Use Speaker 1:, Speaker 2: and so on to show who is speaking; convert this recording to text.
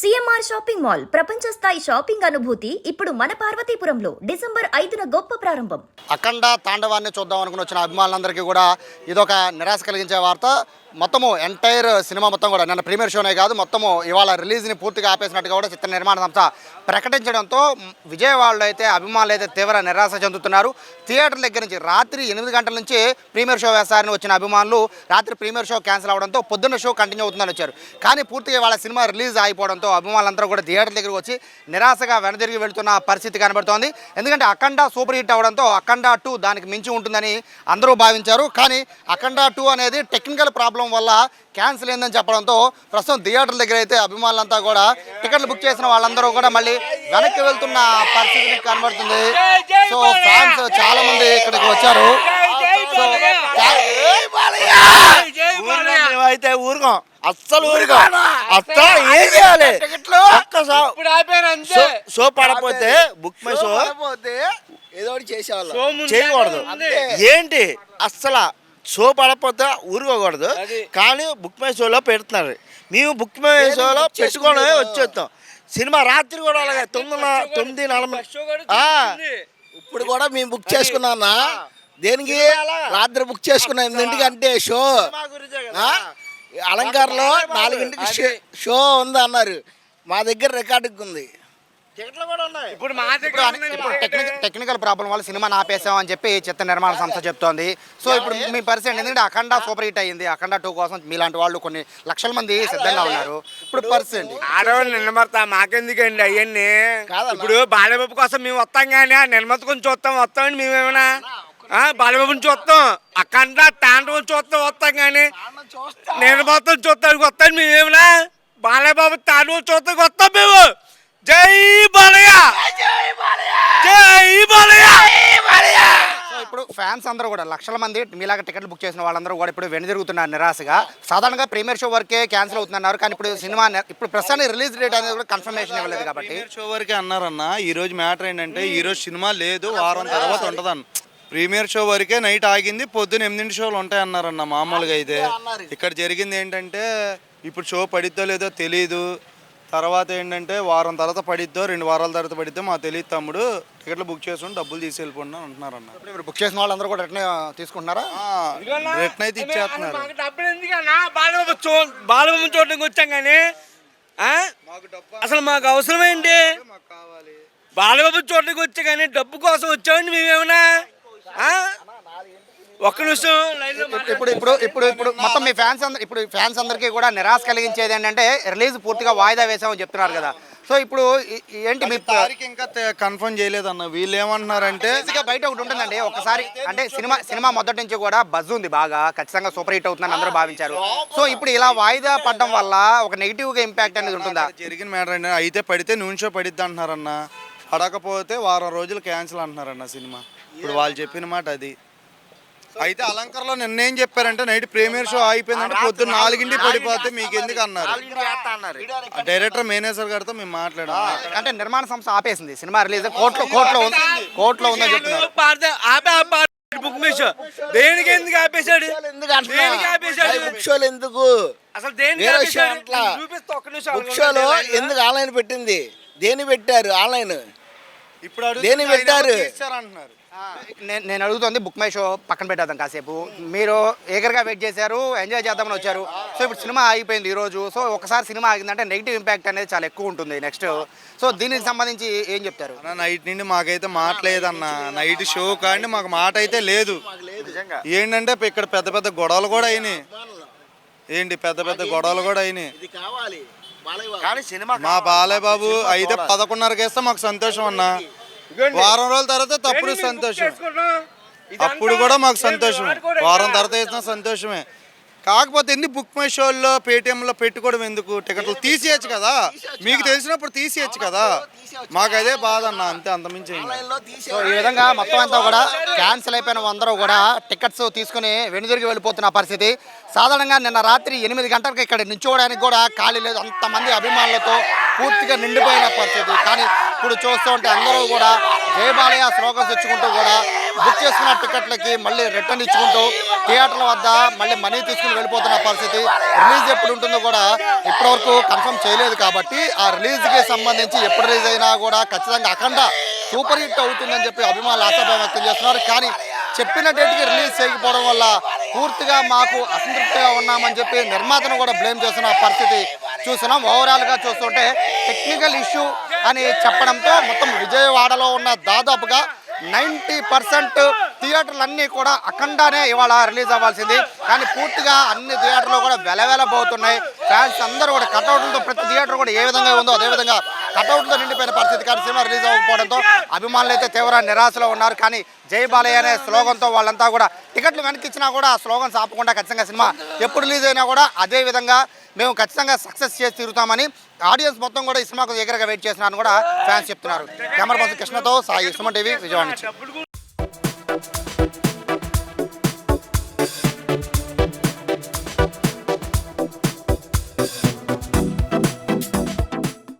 Speaker 1: CMR shopping mall ప్రపంచ స్థాయి shopping అనుభూతి ఇప్పుడు మన పార్వతీపురంలో డిసెంబర్ ఐదున గొప్ప ప్రారంభం.
Speaker 2: అఖండ తాండవాన్ని చూద్దాం అనుకుని వచ్చిన అభిమానులందరికీ కూడా ఇదొక నిరాశ కలిగించే వార్త. మొత్తము ఎంటైర్ సినిమా మొత్తం కూడా నిన్న ప్రీమియర్ షోనే కాదు మొత్తము ఇవాళ రిలీజ్ని పూర్తిగా ఆపేసినట్టుగా కూడా చిత్ర నిర్మాణ సంస్థ ప్రకటించడంతో విజయవాడలో అయితే అభిమానులు అయితే తీవ్ర నిరాశ చెందుతున్నారు. థియేటర్ దగ్గర నుంచి రాత్రి ఎనిమిది గంటల నుంచి ప్రీమియర్ షో వేస్తారని వచ్చిన అభిమానులు రాత్రి ప్రీమియర్ షో క్యాన్సిల్ అవడంతో పొద్దున్న షో కంటిన్యూ అవుతుందని వచ్చారు. కానీ పూర్తిగా వాళ్ళ సినిమా రిలీజ్ అయిపోవడంతో అభిమానులందరూ కూడా థియేటర్ దగ్గరకు వచ్చి నిరాశగా వెనదిరిగి వెళ్తున్న పరిస్థితి కనబడుతోంది. ఎందుకంటే అఖండ సూపర్ హిట్ అవడంతో అఖండ టూ దానికి మించి ఉంటుందని అందరూ భావించారు. కానీ అఖండ టూ అనేది టెక్నికల్ ప్రాబ్లం వల్ల క్యాన్సిల్ అయిందని చెప్పడంతో ప్రస్తుతం థియేటర్ దగ్గర అయితే అభిమానులంతా కూడా టికెట్లు బుక్ చేసిన వాళ్ళందరూ కూడా మళ్ళీ వెనక్కి వెళ్తున్న పరిస్థితి కనబడుతుంది. సో ఫ్యాన్స్ చాలా మంది ఇక్కడికి వచ్చారు. సో
Speaker 3: అయితే ఊరుకోం. అస్సలు ఊరుకోం. అస్సలు ఏం చేయాలి? షో పడపోతే బుక్ మై షో
Speaker 4: ఏదో ఒకటి చేసేవాళ్ళం.
Speaker 3: చేయకూడదు. ఏంటి? అస్సలు షో పడకపోతే ఊరుకోకూడదు. కానీ బుక్ మై షోలో పెడుతున్నారు. మేము బుక్ మై షోలో పెట్టుకోవడమే వచ్చేస్తాం. సినిమా రాత్రి కూడా అలాగే తొమ్మిది తొమ్మిది నలభై.
Speaker 4: ఇప్పుడు కూడా మేము బుక్ చేసుకున్నా దేనికి? రాత్రి బుక్ చేసుకున్నాం. ఎనిమిదింటికి అంటే షో? అలంకార్లో నాలుగింటికి షో- షో ఉంది అన్నారు. మా దగ్గర రికార్డుకి ఉంది
Speaker 3: టికెట్లు కూడా ఉన్నాయి
Speaker 5: ఇప్పుడు మా దగ్గర
Speaker 2: టెక్నికల్ టెక్నికల్ ప్రాబ్లం వల్ల సినిమాని ఆపేసామని చెప్పి చిత్ర నిర్మాణ సంస్థ చెప్తోంది. సో ఇప్పుడు మీ పరిస్థితి ఎందుకంటే అఖండ సూపర్ హిట్ అయ్యింది. అఖండ టూ కోసం మీలాంటి వాళ్ళు కొన్ని లక్షల మంది సిద్ధంగా ఉన్నారు. ఇప్పుడు పరిస్థితి
Speaker 5: ఆడవాళ్ళు నిలబడతా మాకెందుకండి అవన్నీ. ఇప్పుడు బాలబాబు కోసం మేము వస్తాం కానీ ఆ నిర్మత కొంచెం చూస్తాం వస్తామండి మేమేమైనా ఆ, బాలబాబుని చూస్తాం. అఖండ తాండవం చూస్తాం వస్తాం కానీ నిర్మతం చూస్తానికి వస్తాం మేమేమైనా బాలబాబు తాండవం చూస్తానికి వస్తాం మేము. జై బాలయ్య! జై బాలయ్య!
Speaker 2: సో ఇప్పుడు ఫ్యాన్స్ అందరూ కూడా లక్షల మంది మీలాగా టికెట్లు బుక్ చేసిన వాళ్ళందరూ కూడా ఇప్పుడు వెనుదిరుగుతున్నారు నిరాశగా. సాధారణంగా ప్రీమియర్ షో వరకే క్యాన్సిల్ అవుతున్నారు. కానీ ఇప్పుడు సినిమా ఇప్పుడు ప్రస్తుతానికి రిలీజ్ డేట్ అనేది కూడా కన్ఫర్మేషన్ ఇవ్వలేదు కాబట్టి.
Speaker 6: ప్రీమియర్ షో వరకే అన్నారన్న ఈ రోజు మ్యాటర్ ఏంటంటే ఈ రోజు సినిమా లేదు వారం తర్వాత ఉంటదన్న ప్రీమియర్ షో వరకే నైట్ ఆగింది పొద్దున ఎనిమిది షోలు ఉంటాయి అన్నారన్న మామూలుగా అయితే. ఇక్కడ జరిగింది ఏంటంటే ఇప్పుడు షో పడిద్దో లేదో తెలియదు తర్వాత ఏంటంటే వారం తర్వాత పడిద్దో రెండు వారాల తర్వాత పడిద్దో మాకు తెలియదు తమ్ముడు. టికెట్లు బుక్ చేసుకుని డబ్బులు తీసేళ్ళిపోండి అంటున్నారన్న.
Speaker 2: ఇప్పుడు మీరు బుక్ చేసిన వాళ్ళందరూ కూడా రిటర్న్ తీసుకుంటున్నారా?
Speaker 6: రిటర్న్ అయితే ఇచ్చేస్తున్నారు.
Speaker 5: మాకు డబ్బులు ఎందుకన్నా బాలబాబు చూ బాలబాబు చూడడానికి వచ్చాం కానీ ఆ? అసలు మాకు అవసరం ఏంటి బాలబాబు చూడడానికి వచ్చా కానీ డబ్బు కోసం వచ్చామండి మేమేమన్నా? ఒక్క నిమిషం
Speaker 2: ఇప్పుడు ఇప్పుడు ఇప్పుడు ఇప్పుడు మొత్తం మీ ఫ్యాన్స్ అందరు ఇప్పుడు ఫ్యాన్స్ అందరికీ కూడా నిరాశ కలిగించేది ఏంటంటే రిలీజ్ పూర్తిగా వాయిదా వేసామని చెప్తున్నారు కదా. సో ఇప్పుడు ఏంటి మీ
Speaker 6: తారీఖు ఇంకా కన్ఫర్మ్ చేయలేదన్న. వీళ్ళు ఏమంటున్నారంటే
Speaker 2: బయట ఒకటి ఉంటుందండి. ఒకసారి అంటే సినిమా సినిమా మొదటి నుంచి కూడా బజ్ ఉంది బాగా. ఖచ్చితంగా సూపర్ హిట్ అవుతుందని అందరూ భావించారు. సో ఇప్పుడు ఇలా వాయిదా పడడం వల్ల ఒక నెగిటివ్గా ఇంపాక్ట్ అనేది ఉంటుందా?
Speaker 6: జరిగిన మ్యాటర్ ఏంటంటే అయితే పడితే నూనె షో పడిద్ది అంటున్నారన్న. పడకపోతే వారం రోజులు క్యాన్సిల్ అంటున్నారన్న సినిమా. ఇప్పుడు వాళ్ళు చెప్పిన మాట అది. అయితే అలంకర్లో నిన్న ఏం చెప్పారంటే నైట్ ప్రీమియర్ షో అయిపోయిందంటే పొద్దున్న నాలుగింటి పడిపోతే మీకు ఎందుకు అన్నారు? డైరెక్టర్ మేనేజర్ గారితో మేము మాట్లాడాం
Speaker 2: అంటే నిర్మాణ సంస్థ ఆపేసింది. సినిమా రిలీజ్ కోర్టులో కోర్టులో ఉంది కోర్టులో ఉందని చెప్తున్నారు.
Speaker 5: బుక్ మేషో దేనికి ఎందుకు ఆపేశాడు? దేనికి ఆపేశాడు?
Speaker 4: బుక్ షోలు ఎందుకు?
Speaker 5: అసలు దేనికి
Speaker 4: బుక్ షోలో ఎందుకు ఆన్లైన్ పెట్టింది? దేని పెట్టారు? ఆన్లైన్.
Speaker 6: ఇప్పుడు
Speaker 4: దేని పెట్టారు?
Speaker 2: నేను నేను అడుగుతుంది బుక్ మై షో పక్కన పెట్టేద్దాం కాసేపు. మీరు ఏగర్గా వెయిట్ చేశారు ఎంజాయ్ చేద్దామని వచ్చారు. సో ఇప్పుడు సినిమా ఆగిపోయింది ఈ రోజు సో ఒకసారి సినిమా ఆగిందంటే నెగిటివ్ ఇంపాక్ట్ అనేది చాలా ఎక్కువ ఉంటుంది నెక్స్ట్. సో దీనికి సంబంధించి ఏం చెప్తారు?
Speaker 6: అన్న నైట్ నుండి మాకైతే మాట లేదన్న. నైట్ షో కానీ మాకు మాట అయితే లేదు. ఏంటంటే ఇక్కడ పెద్ద పెద్ద గొడవలు కూడా అయినాయి. ఏంటి పెద్ద పెద్ద గొడవలు కూడా అయినాయి.
Speaker 4: ఇది కావాలి.
Speaker 3: కానీ సినిమా
Speaker 6: మా బాలయ్య బాబు అయితే పదకొండున్నరకి వేస్తే మాకు సంతోషం అన్న. వారం రోజుల తర్వాత తప్పుడు సంతోషం. అప్పుడు కూడా మాకు సంతోషం వారం తర్వాత వేసిన సంతోషమే. కాకపోతే ఎన్ని బుక్ మై షోల్లో పేటిఎంలో పెట్టుకోవడం ఎందుకు? టికెట్లు తీసేయచ్చు కదా. మీకు తెలిసినప్పుడు తీసేయచ్చు కదా. మాకు అదే బాధ అన్న అంతే అంతమించి.
Speaker 2: సో ఈ విధంగా మొత్తం అంతా కూడా క్యాన్సిల్ అయిపోయిన అందరూ కూడా టికెట్స్ తీసుకుని వెనుదిరిగి వెళ్ళిపోతున్న పరిస్థితి. సాధారణంగా నిన్న రాత్రి ఎనిమిది గంటలకు ఇక్కడ నిల్చోవడానికి కూడా ఖాళీ లేదు. అంతమంది అభిమానులతో పూర్తిగా నిండిపోయిన పరిస్థితి. కానీ ఇప్పుడు చూస్తూ ఉంటే అందరూ కూడా జయ బాలయ్య స్లోగన్స్ ఇచ్చుకుంటూ కూడా బుక్ చేసుకున్న టికెట్లకి మళ్ళీ రిటర్న్ ఇచ్చుకుంటూ థియేటర్ల వద్ద మళ్ళీ మనీ తీసుకుని వెళ్ళిపోతున్న పరిస్థితి రిలీజ్ ఎప్పుడు ఉంటుందో కూడా ఇప్పటివరకు కన్ఫర్మ్ చేయలేదు కాబట్టి ఆ రిలీజ్కి సంబంధించి ఎప్పుడు రిలీజ్ అయినా కూడా ఖచ్చితంగా అఖండ సూపర్ హిట్ అవుతుందని చెప్పి అభిమానులు ఆశాభావం వ్యక్తం చేస్తున్నారు. కానీ చెప్పిన డేట్కి రిలీజ్ చేయకపోవడం వల్ల పూర్తిగా మాకు అసంతృప్తిగా ఉన్నామని చెప్పి నిర్మాతను కూడా బ్లేమ్ చేస్తున్న పరిస్థితి చూస్తున్నాం. ఓవరాల్గా చూస్తుంటే టెక్నికల్ ఇష్యూ అని చెప్పడంతో మొత్తం విజయవాడలో ఉన్న దాదాపుగా నైంటీ పర్సెంట్ థియేటర్లు అన్నీ కూడా అఖండానే ఇవాళ రిలీజ్ అవ్వాల్సింది. కానీ పూర్తిగా అన్ని థియేటర్లు కూడా వెలవెలబోతున్నాయి. ఫ్యాన్స్ అందరూ కూడా కటౌట్లతో ప్రతి థియేటర్ కూడా ఏ విధంగా ఉందో అదే విధంగా కటౌట్లతో నిండిపోయిన పరిస్థితి. కానీ సినిమా రిలీజ్ అవ్వకపోవడంతో అభిమానులు అయితే తీవ్ర నిరాశలో ఉన్నారు. కానీ జై బాలయ్య అనే స్లోగన్తో వాళ్ళంతా కూడా టికెట్లు వెనక్కి ఇచ్చినా కూడా ఆ స్లోగన్స్ ఆపకుండా ఖచ్చితంగా సినిమా ఎప్పుడు రిలీజ్ అయినా కూడా అదే విధంగా మేము ఖచ్చితంగా సక్సెస్ చేసి తీరుతామని ఆడియన్స్ మొత్తం కూడా ఈ సినిమాకు దగ్గరగా వెయిట్ చేస్తున్నారని కూడా ఫ్యాన్స్ చెప్తున్నారు. కెమెరా పర్సన్ కృష్ణతో సాయి సుమన్ టీవీ విజయవాడ